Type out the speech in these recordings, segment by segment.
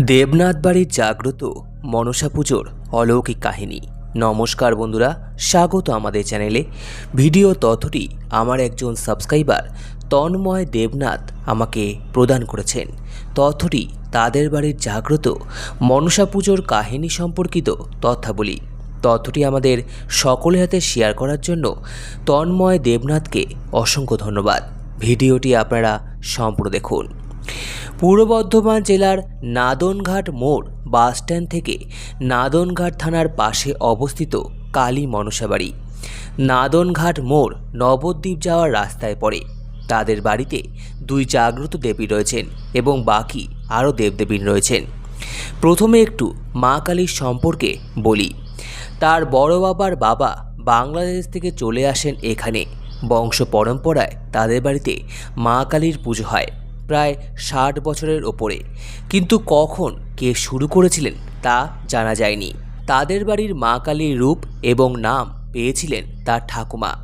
দেবনাথ বাড়ির জাগ্রত মনসা পুজোর অলৌকিক কাহিনী। নমস্কার বন্ধুরা, স্বাগত আমাদের চ্যানেলে। ভিডিও তথ্যটি আমার একজন সাবস্ক্রাইবার তন্ময় দেবনাথ আমাকে প্রদান করেছেন। তথ্যটি তাদের বাড়ির জাগ্রত মনসা পুজোর কাহিনী সম্পর্কিত তথ্যাবলী। তথ্যটি আমাদের সকলের হাতে শেয়ার করার জন্য তন্ময় দেবনাথকে অসংখ্য ধন্যবাদ। ভিডিওটি আপনারা সম্পূর্ণ দেখুন। পূর্ব বর্ধমান জেলার নাদনঘাট মোড় বাসস্ট্যান্ড থেকে নাদনঘাট থানার পাশে অবস্থিত কালী মনসাবাড়ি নাদনঘাট মোড় নবদ্বীপ যাওয়ার রাস্তায় পড়ে। তাদের বাড়িতে দুই জাগ্রত দেবী রয়েছেন এবং বাকি আরও দেবদেবী রয়েছেন। প্রথমে একটু মা কালীর সম্পর্কে বলি। তার বড় বাবার বাবা বাংলাদেশ থেকে চলে আসেন এখানে। বংশ পরম্পরায় তাদের বাড়িতে মা কালীর পুজো হয়। প্রায় ষাট বছরের ওপরে। কিন্তু কখন কে শুরু করেছিলেন তা জানা যায়নি। তাদের বাড়ির মা কালীর রূপ এবং নাম পেয়েছিলেন তার ঠাকুমা।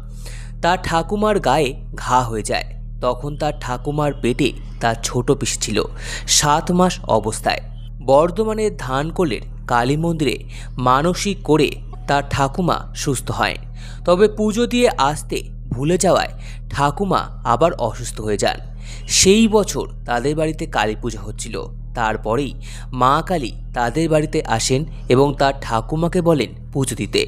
তার ঠাকুমার গায়ে ঘা হয়ে যায়। তখন তার ঠাকুমার পেটে তার ছোট পিস ছিল, সাত মাস অবস্থায়। বর্ধমানের ধানকোলের কালী মন্দিরে মানসিক করে তার ঠাকুমা সুস্থ হয়। তবে পুজো দিয়ে আসতে ভুলে যাওয়ায় ঠাকুমা আবার অসুস্থ হয়ে যান। সেই বছর তাদের বাড়িতে কালী পূজা হচ্ছিল। তারপরেই মা কালী তাদের বাড়িতে আসেন এবং তার ঠাকুমাকে বলেন পুজো দিতে।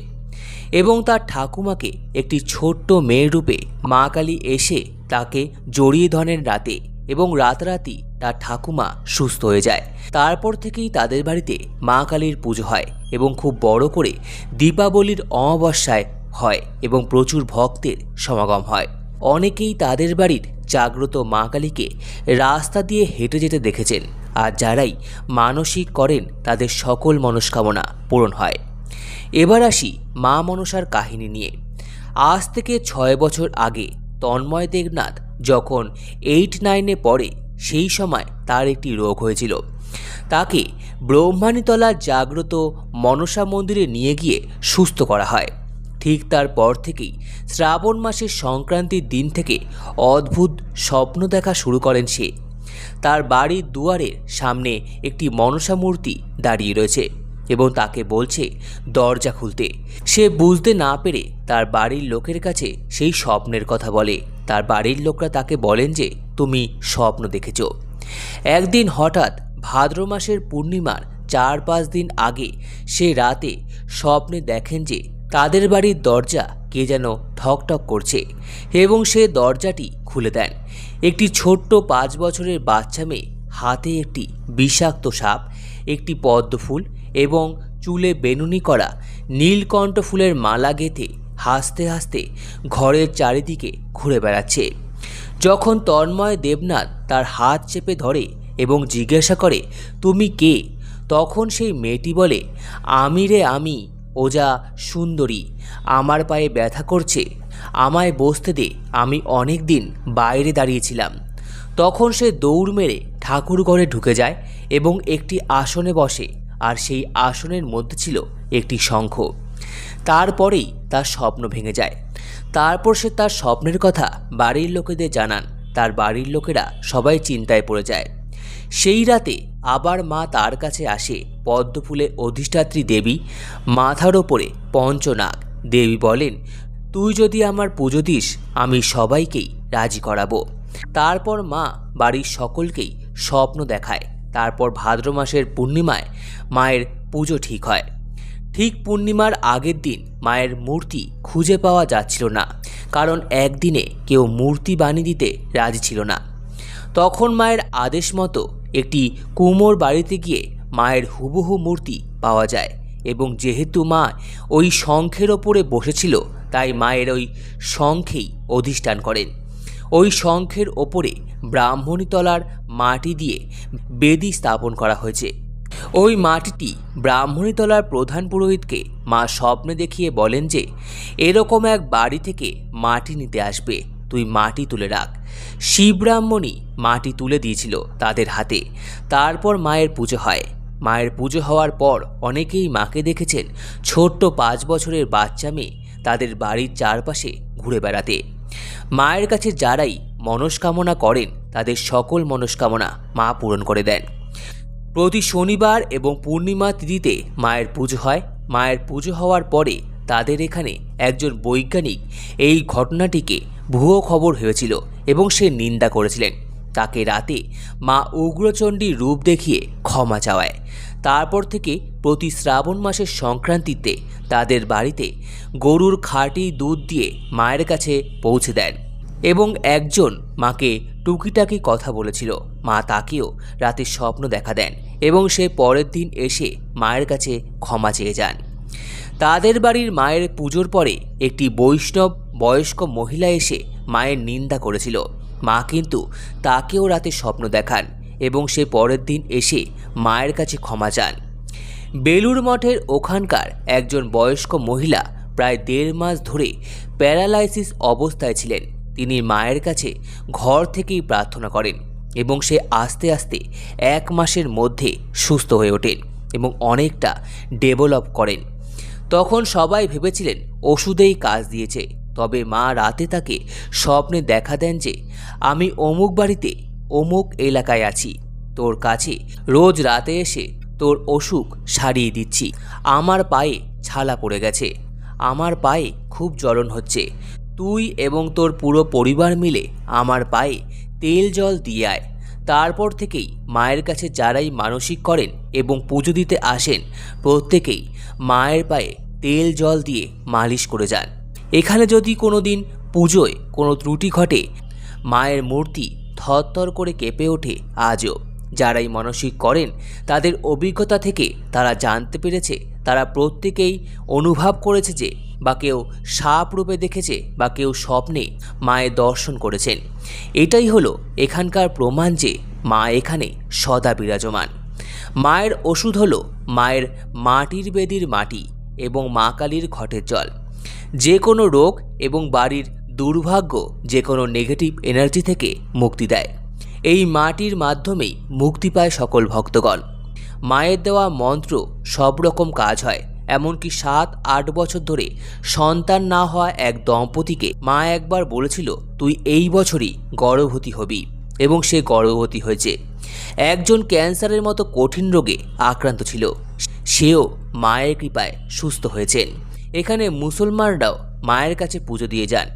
এবং তার ঠাকুমাকে একটি ছোট্ট মেয়ের রূপে মা কালী এসে তাকে জড়িয়ে ধরেন রাতে এবং রাতারাতি তার ঠাকুমা সুস্থ হয়ে যায়। তারপর থেকেই তাদের বাড়িতে মা কালীর পুজো হয় এবং খুব বড় করে দীপাবলির অমাবস্যায় হয় এবং প্রচুর ভক্তের সমাগম হয়। অনেকেই তাদের বাড়ির জাগ্রত মা কালীকে রাস্তা দিয়ে হেঁটে যেতে দেখেছেন আর যারাই মানসিক করেন তাদের সকল মনস্কামনা পূরণ হয়। এবার আসি মা মনসার কাহিনী নিয়ে। আজ থেকে ছয় বছর আগে তন্ময় দেবনাথ যখন এইট নাইনে পড়ে, সেই সময় তার একটি রোগ হয়েছিল। তাকে ব্রহ্মাণীতলা জাগ্রত মনসা মন্দিরে নিয়ে গিয়ে সুস্থ করা হয়। ঠিক তারপর থেকেই শ্রাবণ মাসের সংক্রান্তির দিন থেকে অদ্ভুত স্বপ্ন দেখা শুরু করেন সে। তার বাড়ির দুয়ারের সামনে একটি মনসা মূর্তি দাঁড়িয়ে রয়েছে এবং তাকে বলছে, দরজা খুলতে। সে বুঝতে না পেরে তার বাড়ির লোকের কাছে সেই স্বপ্নের কথা বলে। তার বাড়ির লোকরা তাকে বলেন যে, তুমি স্বপ্ন দেখেছ। একদিন হঠাৎ ভাদ্র মাসের পূর্ণিমার চার পাঁচ দিন আগে সে রাতে স্বপ্নে দেখেন যে তাদের বাড়ির দরজা কে যেন ঠকঠক করছে এবং সে দরজাটি খুলে দেন। একটি ছোট্ট পাঁচ বছরের বাচ্চা মেয়ে, হাতে একটি বিষাক্ত সাপ, একটি পদ্ম ফুল এবং চুলে বেনুনি করা নীলকণ্ঠ ফুলের মালা গেঁথে হাসতে হাসতে ঘরের চারিদিকে ঘুরে বেড়াচ্ছে। যখন তন্ময় দেবনাথ তার হাত চেপে ধরে এবং জিজ্ঞাসা করে, তুমি কে? তখন সেই মেয়েটি বলে, আমি রে আমি ওজা, সুন্দরী, আমার পায়ে ব্যথা করছে। আমায় বসতে দে, আমি অনেক দিন বাইরে দাঁড়িয়েছিলাম। তখন সে দৌড় মেরে ঠাকুর ঘরে ঢুকে যায় এবং একটি আসনে বসে, আর সেই আসনের মধ্যে ছিল একটি শঙ্খ। তারপরেই তার স্বপ্ন ভেঙে যায়। তারপর সে তার স্বপ্নের কথা বাড়ির লোকেদের জানান। তার বাড়ির লোকেরা সবাই চিন্তায় পড়ে যায়। সেই রাতে আবার মা তার কাছে আসে পদ্মফুলে অধিষ্ঠাত্রী দেবী। মাথার ওপরে পঞ্চনাগ। দেবী বলেন, তুই যদি আমার পুজো দিস, আমি সবাইকেই রাজি করাবো। তারপর মা বাড়ির সকলকেই স্বপ্ন দেখায়। তারপর ভাদ্র মাসের পূর্ণিমায় মায়ের পুজো ঠিক হয়। ঠিক পূর্ণিমার আগের দিন মায়ের মূর্তি খুঁজে পাওয়া যাচ্ছিল না, কারণ একদিনে কেউ মূর্তি বানিয়ে দিতে রাজি ছিল না। তখন মায়ের আদেশ মতো একটি কুমোর বাড়িতে গিয়ে মায়ের হুবহু মূর্তি পাওয়া যায় এবং যেহেতু মা ওই শঙ্খের ওপরে বসেছিল, তাই মায়ের ওই শঙ্খেই অধিষ্ঠান করেন। ওই শঙ্খের ওপরে ব্রাহ্মণীতলার মাটি দিয়ে বেদি স্থাপন করা হয়েছে। ওই মাটিটি ব্রাহ্মণীতলার প্রধান পুরোহিতকে মা স্বপ্নে দেখিয়ে বলেন যে, এরকম এক বাড়ি থেকে মাটি নিতে আসবে। তুই মাটি তুলে রাখ। শিবব্রাহ্মণী মাটি তুলে দিয়েছিল তাদের হাতে। তারপর মায়ের পুজো হয়। মায়ের পুজো হওয়ার পর অনেকেই মাকে দেখেছেন ছোট্ট পাঁচ বছরের বাচ্চা মেয়ে তাদের বাড়ির চারপাশে ঘুরে বেড়াতে। মায়ের কাছে যারাই মনস্কামনা করেন, তাদের সকল মনস্কামনা মা পূরণ করে দেন। প্রতি শনিবার এবং পূর্ণিমা তিথিতে মায়ের পুজো হয়। মায়ের পুজো হওয়ার পরে তাদের এখানে একজন বৈজ্ঞানিক এই ঘটনাটিকে ভুয়ো খবর হয়েছিল এবং সে নিন্দা করেছিলেন। তাকে রাতে মা উগ্রচণ্ডী রূপ দেখিয়ে ক্ষমা চাওয়ায়। তারপর থেকে প্রতি শ্রাবণ মাসের সংক্রান্তিতে তাদের বাড়িতে গরুর খাঁটি দুধ দিয়ে মায়ের কাছে পৌঁছে দেন এবং একজন মাকে টুকিটাকি কথা বলেছিল। মা তাকেও রাতে স্বপ্ন দেখা দেন এবং সে পরের দিন এসে মায়ের কাছে ক্ষমা চেয়ে যান। তাদের বাড়ির মায়ের পুজোর পরে একটি বৈষ্ণব বয়স্ক মহিলা এসে মায়ের নিন্দা করেছিল। মা কিন্তু তাকেও রাতে স্বপ্ন দেখান এবং সে পরের দিন এসে মায়ের কাছে ক্ষমা চান। বেলুর মঠের ওখানকার একজন বয়স্ক মহিলা প্রায় দেড় মাস ধরে প্যারালাইসিস অবস্থায় ছিলেন। তিনি মায়ের কাছে ঘর থেকেই প্রার্থনা করেন এবং সে আস্তে আস্তে এক মাসের মধ্যে সুস্থ হয়ে ওঠেন এবং অনেকটা ডেভেলপ করেন। তখন সবাই ভেবেছিলেন ওষুধেই কাজ দিয়েছে। তবে মা রাতে তাকে স্বপ্নে দেখা দেন যে, আমি অমুক বাড়িতে, অমুক এলাকায় আছি। তোর কাছে রোজ রাতে এসে তোর অসুখ সারিয়ে দিচ্ছি। আমার পায়ে ছালা পড়ে গেছে। আমার পায়ে খুব জ্বলন হচ্ছে। তুই এবং তোর পুরো পরিবার মিলে আমার পায়ে তেল জল দিয়ে আয়। তারপর থেকেই মায়ের কাছে যারাই মানসিক করেন এবং পুজো দিতে আসেন, প্রত্যেকেই মায়ের পায়ে তেল জল দিয়ে মালিশ করে যান। এখানে যদি কোনো দিন পুজোয় কোনো ত্রুটি ঘটে, মায়ের মূর্তি থরথর করে কেঁপে ওঠে আজও। যারাই মানসিক করেন, তাদের অভিজ্ঞতা থেকে তারা জানতে পেরেছে তারা প্রত্যেকেই অনুভব করেছে যে, বা কেউ সাপ রূপে দেখেছে, বা কেউ স্বপ্নে মায়ের দর্শন করেছেন। এটাই হলো এখানকার প্রমাণ যে, মা এখানে সদা বিরাজমান। মায়ের ওষুধ হলো মায়ের মাটির বেদির মাটি এবং মা কালীর ঘটের জল। যে কোনো রোগ এবং বাড়ির দুর্ভাগ্য যে কোনো নেগেটিভ এনার্জি থেকে মুক্তি দেয়। এই মাটির মাধ্যমেই মুক্তি পায় সকল ভক্তগণ। মায়ের দেওয়া মন্ত্র সব রকম কাজ হয়। এমনকি সাত, আট বছর ধরে সন্তান না হওয়া এক দম্পতিকে মা একবার বলেছিল, তুই এই বছরই গর্ভবতী হবি। এবং সে গর্ভবতী হয়েছে। একজন ক্যান্সারের মতো কঠিন রোগে আক্রান্ত ছিল। সেও মায়ের কৃপায় সুস্থ হয়েছেন। এখানে মুসলমানরাও মায়ের কাছে পুজো দিয়ে যান।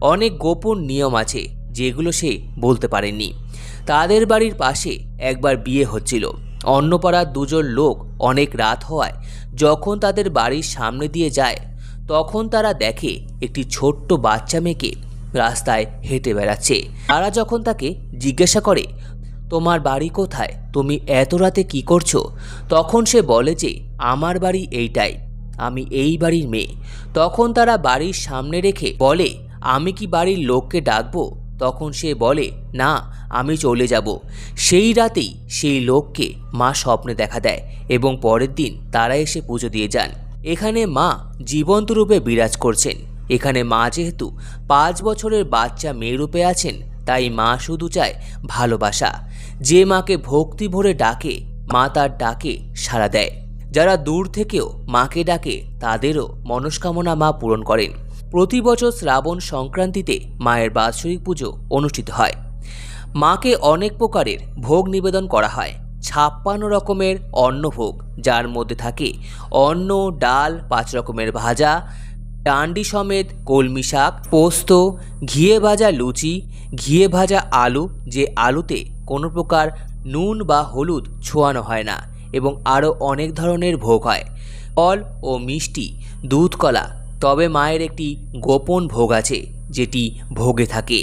অনেক গোপন নিয়ম আছে, যেগুলো সে বলতে পারেননি। তাদের বাড়ির পাশে একবার বিয়ে হচ্ছিল। অন্নপাড়ার দুজন লোক অনেক রাত হওয়ায় যখন তাদের বাড়ির সামনে দিয়ে যায়, তখন তারা দেখে একটি ছোট্ট বাচ্চা মেয়েকে রাস্তায় হেঁটে বেড়াচ্ছে। তারা যখন তাকে জিজ্ঞাসা করে, তোমার বাড়ি কোথায়? তুমি এত রাতে কি করছ? তখন সে বলে যে, আমার বাড়ি এইটাই, আমি এই বাড়ির মেয়ে। তখন তারা বাড়ির সামনে রেখে বলে, আমি কি বাড়ির লোককে ডাকবো? তখন সে বলে, না, আমি চলে যাব। সেই রাতেই সেই লোককে মা স্বপ্নে দেখা দেয় এবং পরের দিন তারা এসে পুজো দিয়ে যান। এখানে মা জীবন্ত রূপে বিরাজ করছেন। এখানে মা যেহেতু পাঁচ বছরের বাচ্চা মেয়ে রূপে আছেন, তাই মা শুধু চায় ভালোবাসা। যে মাকে ভক্তি ভরে ডাকে, মা তার ডাকে সাড়া দেয়। যারা দূর থেকেও মাকে ডাকে, তাদেরও মনস্কামনা মা পূরণ করেন। প্রতি বছর শ্রাবণ সংক্রান্তিতে মায়ের বাৎসরিক পুজো অনুষ্ঠিত হয়। মাকে অনেক প্রকারের ভোগ নিবেদন করা হয়। ছাপ্পান্ন রকমের অন্নভোগ, যার মধ্যে থাকে অন্ন, ডাল, পাঁচ রকমের ভাজা, ডান্ডি সমেত কলমি শাক, পোস্ত, ঘিয়ে ভাজা লুচি, ঘিয়ে ভাজা আলু, যে আলুতে কোনো প্রকার নুন বা হলুদ ছোঁয়ানো হয় না এবং আরও অনেক ধরনের ভোগ হয়। ফল ও মিষ্টি দুধ কলা তবে মায়ের একটি গোপন ভোগ আছে, যেটি ভোগে থাকে।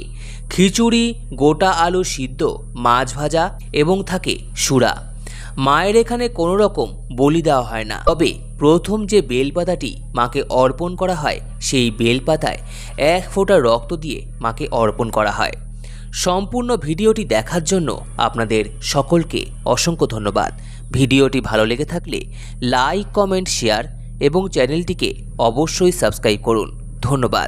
খিচুড়ি, গোটা আলু সিদ্ধ, মাছ ভাজা এবং থাকে সুরা। মায়ের এখানে কোনো রকম বলি দেওয়া হয় না। তবে প্রথম যে বেলপাতাটি মাকে অর্পণ করা হয়, সেই বেলপাতায় এক ফোঁটা রক্ত দিয়ে মাকে অর্পণ করা হয়। সম্পূর্ণ ভিডিওটি দেখার জন্য আপনাদের সকলকে অসংখ্য ধন্যবাদ। ভিডিওটি ভালো লেগে থাকলে লাইক, কমেন্ট, শেয়ার এবং চ্যানেলটিকে অবশ্যই সাবস্ক্রাইব করুন। ধন্যবাদ।